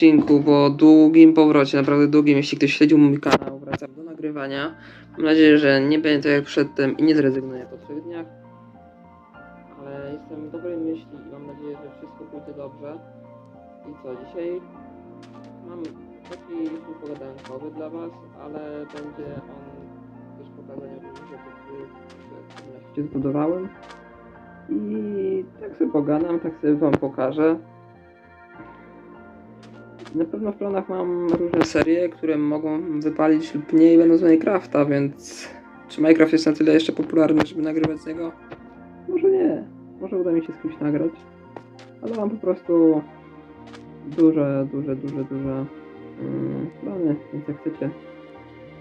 odcinku, po długim powrocie, naprawdę długim, jeśli ktoś śledził mój kanał, wracam do nagrywania. Mam nadzieję, że nie będzie tak jak przedtem i nie zrezygnuję po trzech dniach. Ale jestem dobrej myśli i mam nadzieję, że wszystko pójdzie dobrze. I co, dzisiaj mam taki film pogadankowy dla was, ale będzie on też pokazanie różnych rzeczy, które zbudowałem. I tak sobie pogadam, tak sobie wam pokażę. Na pewno w planach mam różne serie, które mogą wypalić lub nie i będą z Minecrafta, więc czy Minecraft jest na tyle jeszcze popularny, żeby nagrywać z niego? Może nie. Może uda mi się z kimś nagrać. Ale mam po prostu duże, duże, duże, duże mm, plany, więc jak chcecie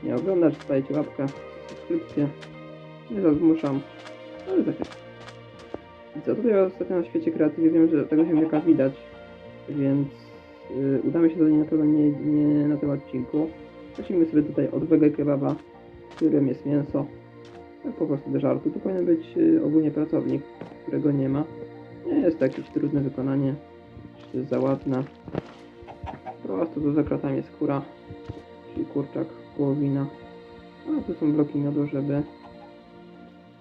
nie oglądać, dajcie łapkę, subskrypcję. Nie zazmuszam, ale jest. I co, tutaj ostatnio na świecie kreatywie wiem, że tego ziemniaka widać, więc udamy się do niej na pewno nie, nie na tym odcinku. Zacznijmy sobie tutaj od wege kebaba, którym jest mięso. Tak po prostu do żartu. Tu powinien być yy, ogólnie pracownik, którego nie ma. Nie jest to jakieś trudne wykonanie, czy za ładne. Po prostu tu za kratami jest skóra, czyli kurczak, wołowina. A tu są bloki miodu, żeby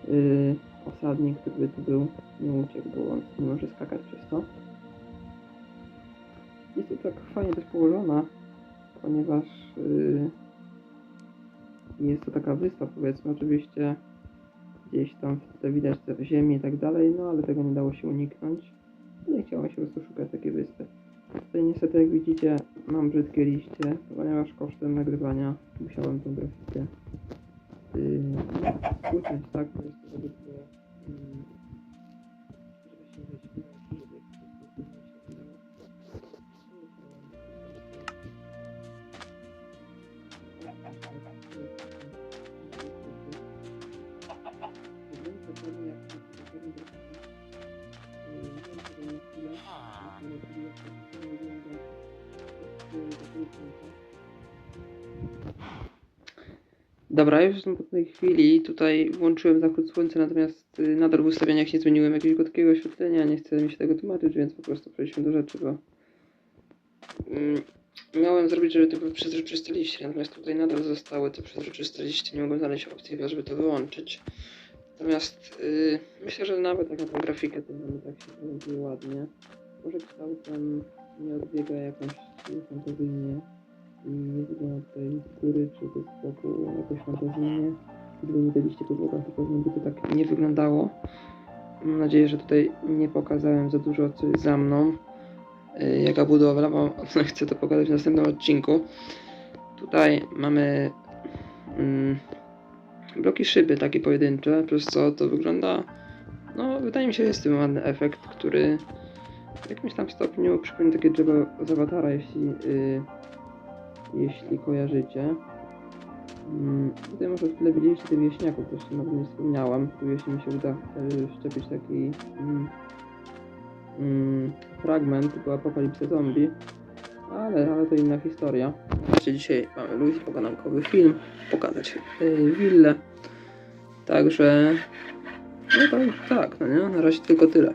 yy, osadnik, który by tu był, nie uciekł, bo on nie może skakać przez to. Jest to tak fajnie też położona, ponieważ yy, jest to taka wyspa, powiedzmy, oczywiście gdzieś tam tutaj widać te ziemię i tak dalej, no ale tego nie dało się uniknąć. Nie chciałem się po prostu szukać takiej wyspy. Tutaj niestety, jak widzicie, mam brzydkie liście, ponieważ kosztem nagrywania musiałem tą grafikę yy, uciąć, tak, bo jest to Dobra, już jestem po tej chwili. Tutaj włączyłem zachód słońca, natomiast y, nadal w ustawieniach nie zmieniłem jakiegoś krótkiego oświetlenia. Nie chcę mi się tego tłumaczyć, więc po prostu przejdźmy do rzeczy, bo mm, miałem zrobić, żeby to były przezroczyste liście, natomiast tutaj nadal zostały te przezroczyste liście. Nie mogłem znaleźć opcji, żeby to wyłączyć. Natomiast y, myślę, że nawet jak na tą grafikę to będzie tak się prezentuje ładnie. Może kształtem nie odbiega jakąś fantazyjnie i tutaj z góry czy z boku jakoś fantazyjnie. Gdyby nie te liście po to pewnie by to tak nie wyglądało. Mam nadzieję, że tutaj nie pokazałem za dużo, co jest za mną. Yy, jaka budowla, bo chcę to pokazać w następnym odcinku. Tutaj mamy mm, bloki szyby takie pojedyncze, przez co to wygląda, no wydaje mi się, jest tym ładny efekt, który w jakimś tam stopniu przypomina takie drzewo z awatara, jeśli, yy, jeśli kojarzycie. Mm, tutaj może chwilę widzieliście tych wieśniaków, też nawet nie wspomniałam. Tu jeśli mi się uda yy, szczepić taki mm, mm, fragment typu apokalipsy zombie, ale, ale to inna historia. Zobaczcie, dzisiaj mamy luźny pogadankowy film, pokazać yy, willę. Także, no tak, tak, no nie, na razie tylko tyle.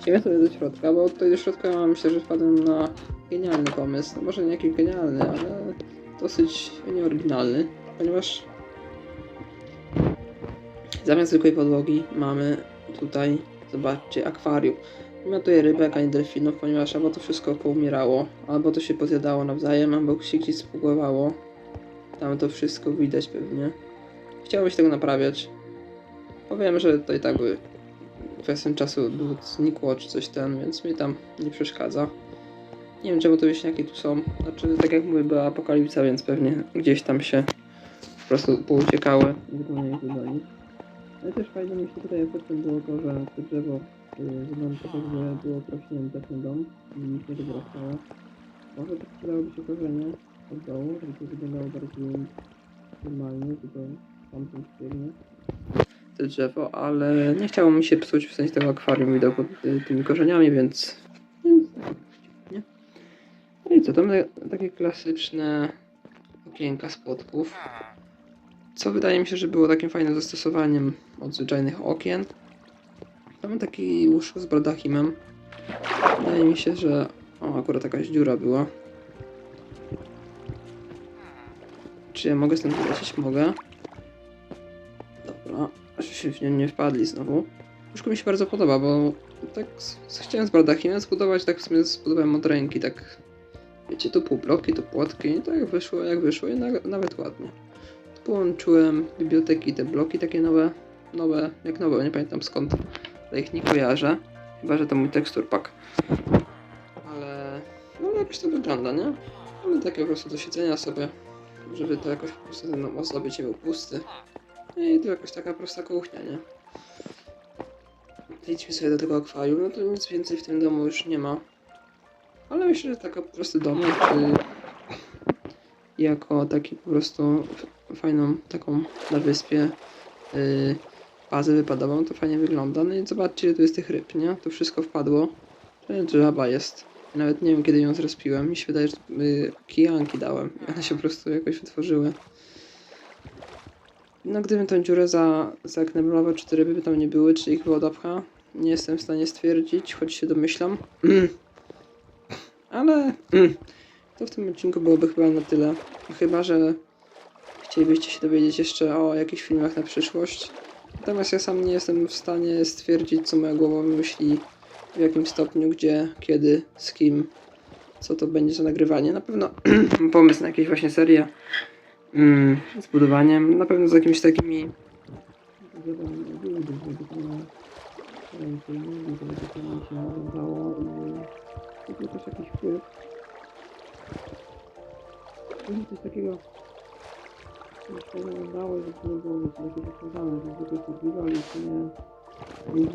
Idziemy sobie do środka, bo tutaj do środka myślę, że wpadłem na genialny pomysł. No może nie jakiś genialny, ale dosyć nieoryginalny, ponieważ zamiast zwykłej podłogi mamy tutaj, zobaczcie, akwarium. Nie ma tutaj rybek ani delfinów, ponieważ albo to wszystko poumierało, albo to się pozjadało nawzajem, albo się gdzieś spływało. Tam to wszystko widać pewnie. Chciałbym się tego naprawiać. Powiem, że to i tak by kwestią czasu znikło czy coś ten, więc mi tam nie przeszkadza. Nie wiem czemu te wieśniaki tu są. Znaczy, tak jak mówię, była apokalipsa, więc pewnie gdzieś tam się po prostu pouciekały wykonanie zadanie. Ale też fajnie myślę tutaj efektem było to, że to drzewo y, wygląda tak, że było prośnięte ten dom i nic nie wyrastało. Może to przydałoby się korzenie od dołu, żeby to wyglądało bardziej normalnie, tylko tamtym biegnie to drzewo, ale nie chciało mi się psuć w sensie tego akwarium widoku y, tymi korzeniami, więc... tak? No i co, to mamy takie klasyczne okienka z płotków, co wydaje mi się, że było takim fajnym zastosowaniem od zwyczajnych okien. Mamy taki łóżko z brodachimem. Wydaje mi się, że... O, akurat jakaś dziura była. Czy ja mogę stąd wylecieć? Mogę. Dobra, że się w nią nie wpadli znowu. Łóżko mi się bardzo podoba, bo tak chciałem z bardachiem zbudować, tak w sumie zbudowałem od ręki, tak wiecie, tu półbloki, tu płotki, i tak wyszło jak wyszło i na, nawet ładnie. Połączyłem biblioteki, te bloki takie nowe, nowe, jak nowe, nie pamiętam skąd, ale ich nie kojarzę, chyba, że to mój tekstur pack. Ale, no jakoś to wygląda, nie? Ale takie po prostu do siedzenia sobie, żeby to jakoś po prostu ten ozdobić nie był pusty. I to jakaś taka prosta kuchnia, nie? Idźmy sobie do tego akwarium, no to nic więcej w tym domu już nie ma. Ale myślę, że taka po prostu domek y, jako taki po prostu fajną taką na wyspie y, bazę wypadową, to fajnie wygląda. No i zobaczcie, tu jest tych ryb, nie? To wszystko wpadło. Żaba jest. Ja Nawet nie wiem, kiedy ją zrespiłem. Mi się wydaje, że y, kijanki dałem. I one się po prostu jakoś wytworzyły. No gdybym tą dziurę za, zakneblował, czy te ryby by tam nie były, czy ich woda pcha, nie jestem w stanie stwierdzić, choć się domyślam. Ale to w tym odcinku byłoby chyba na tyle. Chyba, że chcielibyście się dowiedzieć jeszcze o jakichś filmach na przyszłość. Natomiast ja sam nie jestem w stanie stwierdzić, co moja głowa myśli, w jakim stopniu, gdzie, kiedy, z kim, co to będzie za nagrywanie. Na pewno mam pomysł na jakieś właśnie serię mm, z budowaniem, na pewno z jakimiś takimi to jakiś wpływ. Coś takiego coś się wyglądało, że to nie było jakieś rozwiązane, że prostu zbudowali, czy nie. nie